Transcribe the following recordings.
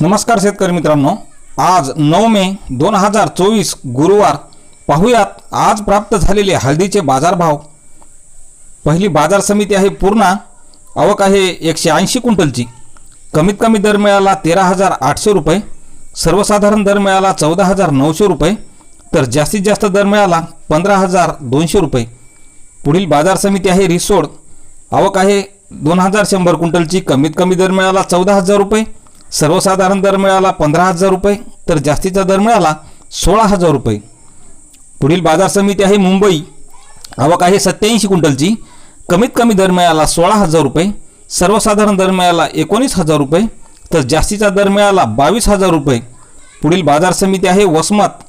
नमस्कार शेतकरी मित्रांनो. आज नऊ मे दोन हजार चोवीस गुरुवार पाहूयात आज प्राप्त झालेले हळदीचे बाजारभाव. पहिली बाजार समिती आहे पूर्णा आवक आहे एकशे ऐंशी क्विंटलची. कमीत कमी दर मिळाला तेरा हजार आठशे रुपये सर्वसाधारण दर मिळाला चौदा हजार नऊशे रुपये तर जास्तीत जास्त दर मिळाला पंधरा हजार दोनशे रुपये. पुढील बाजार समिती आहे रिसोड आवक आहे दोन हजार शंभर क्विंटलची कमीत कमी दर मिळाला चौदा हजार रुपये सर्वसाधारण दर मिळाला पंधरा हजार रुपये तर जास्तीचा दर मिळाला सोळा हजार रुपये. पुढील बाजार समिती आहे मुंबई. आवक आहे सत्याऐंशी क्विंटलची. कमीत कमी दर मिळाला सोळा हजार रुपये सर्वसाधारण दर मिळाला एकोणीस हजार रुपये तर जास्तीचा दर मिळाला बावीस हजार रुपये. पुढील बाजार समिती आहे वसमत.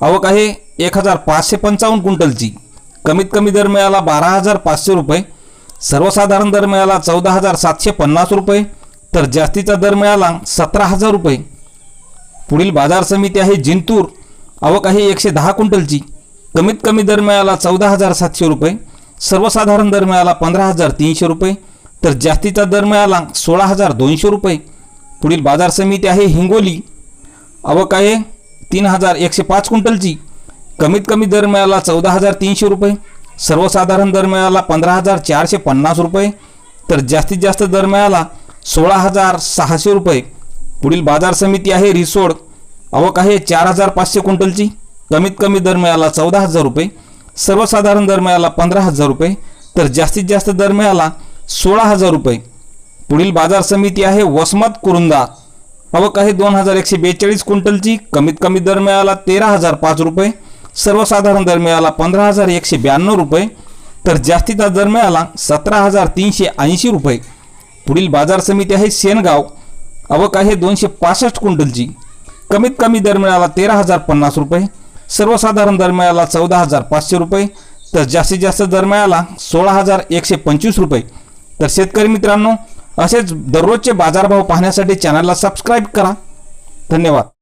आवक आहे एक हजार पाचशे पंचावन्न क्विंटलची. कमीत कमी दर मिळाला बारा हजार पाचशे रुपये सर्वसाधारण दर मिळाला चौदा हजार सातशे पन्नास रुपये तर जास्तीचा दर मिळाला सतरा हजार रुपये. पुढील बाजार समिती आहे जिंतूर. आवक आहे एकशे दहा क्विंटलची. कमीत कमी दर मिळाला चौदा हजार सातशे रुपये. सर्वसाधारण दर मिळाला पंधरा हजार तीनशे रुपये. तर जास्तीचा दर मिळाला सोळा हजार दोनशे रुपये. पुढील बाजार समिती आहे हिंगोली. आवक आहे तीन हजार एकशे पाच क्विंटलची. कमीत कमी दर मिळाला चौदा हजार तीनशे रुपये. सर्वसाधारण दर मिळाला पंधरा हजार चारशे पन्नास रुपये. तर जास्तीत जास्त दर मिळाला सोळा हजार सहाशे रुपये. पुढील बाजार समिती आहे रिसोड. आवक आहे चार हजार पाचशे क्विंटलची. कमीत कमी दर मिळाला चौदा हजार रुपये. सर्वसाधारण दर मिळाला पंधरा हजार रुपये. तर जास्तीत जास्त दर मिळाला सोळा हजार रुपये. पुढील बाजार समिती आहे वसमत कुरुंदा. आवक आहे दोन हजार एकशे बेचाळीस क्विंटलची. कमीत कमी दर मिळाला तेरा हजार पाच रुपये. सर्वसाधारण दर मिळाला पंधरा हजार एकशे ब्याण्णव रुपये. तर जास्तीचा दर मिळाला सतरा हजार तीनशे ऐंशी रुपये. पुढील बाजार समिती आहे सेनगाव आवक आहे दोनशे पासष्ट क्विंटलची. कमीत कमी दर मिळाला तेरा हजार पन्नास रुपये. सर्वसाधारण दर मिळाला चौदा हजार पाचशे रुपये. तर जास्तीत जास्त दर मिळाला सोळा हजार एकशे पंचवीस रुपये. तर शेतकरी मित्रांनो असेच दररोजचे बाजारभाव पाहण्यासाठी चॅनलला सबस्क्राईब करा. धन्यवाद.